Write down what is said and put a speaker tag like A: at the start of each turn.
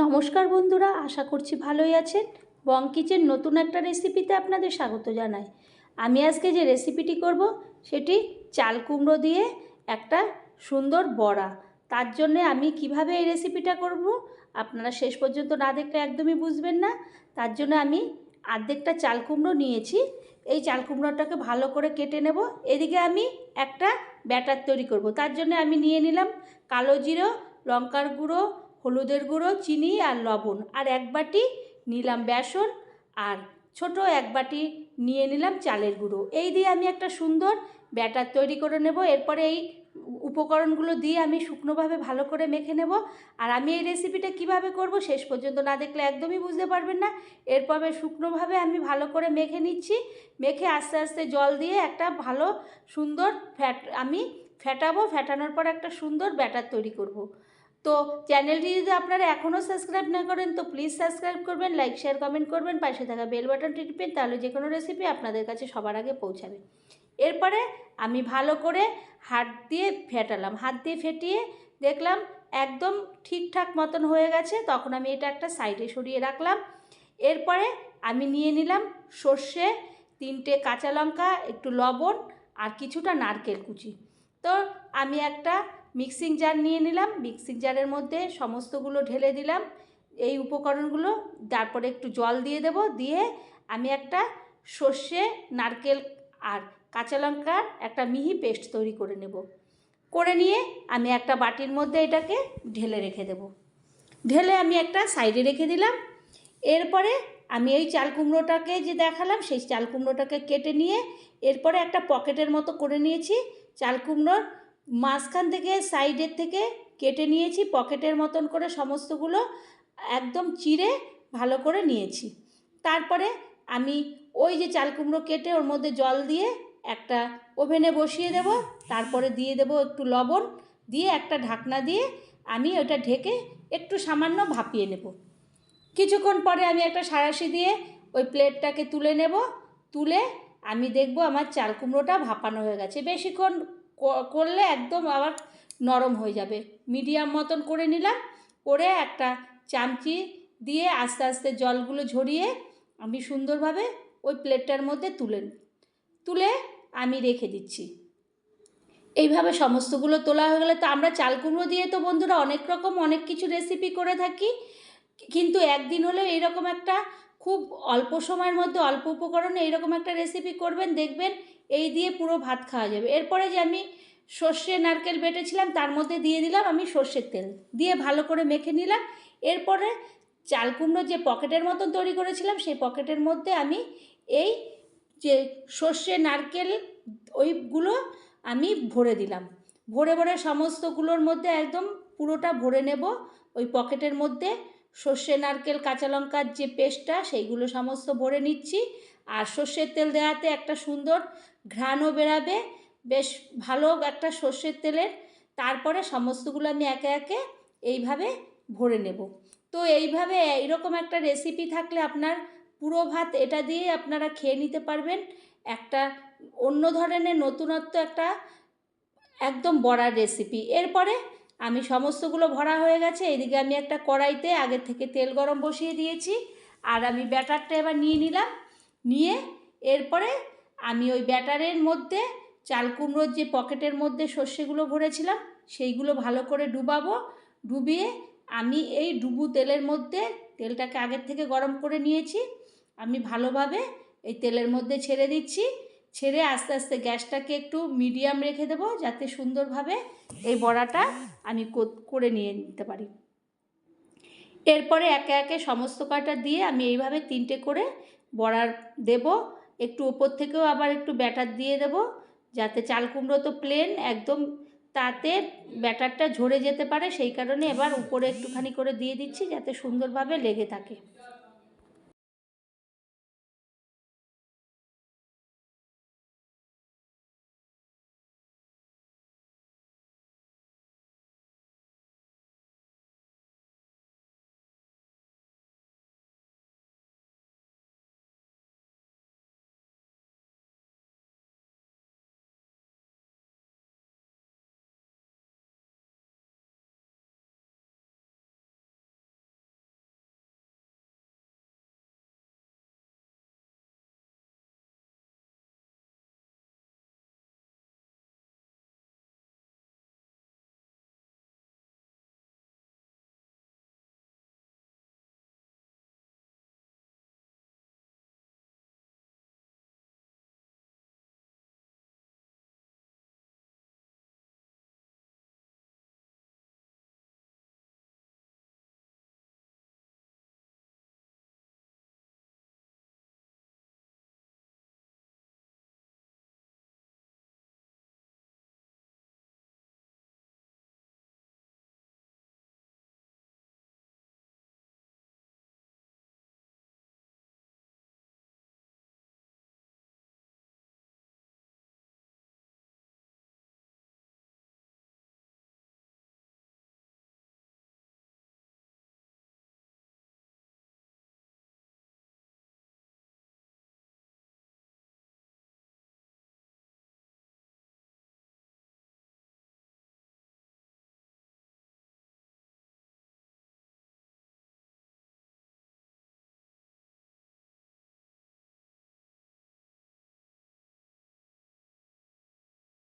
A: নমস্কার বন্ধুরা, আশা করছি ভালোই আছেন। বং কিচেন নতুন একটা রেসিপিতে আপনাদের স্বাগত জানাই। আমি আজকে যে রেসিপিটি করব, সেটি চাল কুমড়ো দিয়ে একটা সুন্দর বড়া। তার জন্য আমি কীভাবে এই রেসিপিটা করব, আপনারা শেষ পর্যন্ত না দেখলে একদমই বুঝবেন না। তার জন্য আমি আর্ধেকটা চাল কুমড়ো নিয়েছি। এই চাল কুমড়োটাকে ভালো করে কেটে নেব। এদিকে আমি একটা ব্যাটার তৈরি করব। তার জন্য আমি নিয়ে নিলাম কালো জিরো, লঙ্কার গুঁড়ো হলুদের গুঁড়ো, চিনি আর লবণ। আর এক বাটি নিলাম বেসন আর ছোট এক বাটি নিয়ে নিলাম চালের গুঁড়ো। এই দিয়ে আমি একটা সুন্দর ব্যাটার তৈরি করে নেব। এরপরে এই উপকরণগুলো দিয়ে আমি শুকনোভাবে ভালো করে মেখে নেব। আর আমি এই রেসিপিটা কীভাবে করব শেষ পর্যন্ত না দেখলে একদমই বুঝতে পারবেন না। এরপরে শুকনোভাবে আমি ভালো করে মেখে নিচ্ছি। মেখে আস্তে আস্তে জল দিয়ে একটা ভালো সুন্দর ফ্যাট আমি ফ্যাটাবো ফ্যাটানোর পর একটা সুন্দর ব্যাটার তৈরি করব। তো চ্যানেলটি যদি আপনারা এখনও সাবস্ক্রাইব না করেন, তো প্লিজ সাবস্ক্রাইব করবেন লাইক শেয়ার কমেন্ট করবেন, পাশে থাকা বেল বাটনটি টিপবেন তাহলে যে কোনো রেসিপি আপনাদের কাছে সবার আগে পৌঁছাবে। এরপরে আমি ভালো করে হাত দিয়ে ফেটালাম। হাত দিয়ে ফেটিয়ে দেখলাম একদম ঠিকঠাক মতন হয়ে গেছে। তখন আমি এটা একটা সাইডে সরিয়ে রাখলাম। এরপরে আমি নিয়ে নিলাম সর্ষে, তিনটে কাঁচা লঙ্কা, একটু লবণ আর কিছুটা নারকেল কুচি। তো আমি একটা মিক্সিং জার নিয়ে নিলাম মিক্সিং জারের মধ্যে সমস্তগুলো ঢেলে দিলাম। এই উপকরণগুলো, তারপরে একটু জল দিয়ে দেব, দিয়ে আমি একটা সর্ষে, নারকেল আর কাঁচা লঙ্কার একটা মিহি পেস্ট তৈরি করে নেব। করে নিয়ে আমি একটা বাটির মধ্যে এটাকে ঢেলে রেখে দেব। ঢেলে আমি একটা সাইডে রেখে দিলাম। এরপরে আমি এই চাল কুমড়োটাকে যে দেখালাম, সেই চাল কুমড়োটাকে কেটে নিয়ে এরপরে একটা পকেটের মতো করে নিয়েছি। চাল কুমড়োর মাঝখান থেকে সাইডের থেকে কেটে নিয়েছি, পকেটের মতন করে সমস্তগুলো একদম চিড়ে ভালো করে নিয়েছি। তারপরে আমি ওই যে চাল কুমড়ো কেটে ওর মধ্যে জল দিয়ে একটা ওভেনে বসিয়ে দেব, তারপরে দিয়ে দেব একটু লবণ, দিয়ে একটা ঢাকনা দিয়ে আমি ওটা ঢেকে একটু সামান্য ভাপিয়ে নেব। কিছুক্ষণ পরে আমি একটা সাঁড়াশি দিয়ে ওই প্লেটটাকে তুলে নেব, তুলে আমি দেখব আমার চাল কুমড়োটা ভাপানো হয়ে গেছে। বেশিক্ষণ করলে একদম আবার নরম হয়ে যাবে। মিডিয়াম মতন করে নিলাম, করে একটা চামচি দিয়ে আস্তে আস্তে জলগুলো ঝরিয়ে আমি সুন্দরভাবে ওই প্লেটটার মধ্যে তুলে তুলে আমি রেখে দিচ্ছি। এইভাবে সমস্তগুলো তোলা হয়ে গেলে তো আমরা চাল কুমড়ো দিয়ে তো বন্ধুরা অনেক রকম অনেক কিছু রেসিপি করে থাকি, কিন্তু একদিন হলেও এইরকম একটা খুব অল্প সময়ের মধ্যে অল্প উপকরণে এইরকম একটা রেসিপি করবেন, দেখবেন এই দিয়ে পুরো ভাত খাওয়া যাবে। এরপরে যে আমি সর্ষে নারকেল বেটেছিলাম, তার মধ্যে দিয়ে দিলাম আমি সর্ষের তেল। দিয়ে ভালো করে মেখে নিলাম। এরপরে চাল কুমড়ো যে পকেটের মতন তৈরি করেছিলাম, সেই পকেটের মধ্যে আমি এই যে সর্ষে নারকেল ওইগুলো আমি ভরে দিলাম। ভরে ভরে সমস্তগুলোর মধ্যে একদম পুরোটা ভরে নেব, ওই পকেটের মধ্যে সর্ষে, নারকেল, কাঁচা লঙ্কার যে পেস্টটা, সেইগুলো সমস্ত ভরে নিচ্ছি। আর সর্ষের তেল দেওয়াতে একটা সুন্দর ঘ্রাণও বেরাবে। বেশ ভালো একটা সর্ষের তেলের। তারপরে সমস্তগুলো আমি একে একে এইভাবে ভরে নেব। তো এইভাবে এইরকম একটা রেসিপি থাকলে আপনার পুরো ভাত এটা দিয়ে আপনারা খেয়ে নিতে পারবেন। একটা অন্য ধরনের নতুনত্ব, একটা একদম বড়ার রেসিপি এরপরে আমি সমস্তগুলো ভরা হয়ে গেছে, এদিকে আমি একটা কড়াইতে আগে থেকে তেল গরম বসিয়ে দিয়েছি, আর আমি ব্যাটারটা এবার নিয়ে নিলাম, নিয়ে এরপরে আমি ওই ব্যাটারের মধ্যে চাল কুমড়োর যে পকেটের মধ্যে সর্ষেগুলো ভরেছিলাম, সেইগুলো ভালো করে ডুবাবো, ডুবিয়ে আমি এই ডুবু তেলের মধ্যে তেলটাকে আগের থেকে গরম করে নিয়েছি, আমি ভালোভাবে এই তেলের মধ্যে ছেড়ে দিচ্ছি ছেড়ে আস্তে আস্তে গ্যাসটাকে একটু মিডিয়াম রেখে দেবো, যাতে সুন্দরভাবে এই বড়াটা আমি করে নিয়ে নিতে পারি। এরপরে একে একে সমস্ত কয়টা দিয়ে আমি এইভাবে তিনটে করে বড়ার দেব। একটু ওপর থেকেও আবার একটু ব্যাটার দিয়ে দেব, যাতে চাল কুমড়ো তো প্লেন একদম, তাতে ব্যাটারটা ঝরে যেতে পারে, সেই কারণে এবার উপরে একটুখানি করে দিয়ে দিচ্ছি, যাতে সুন্দরভাবে লেগে থাকে।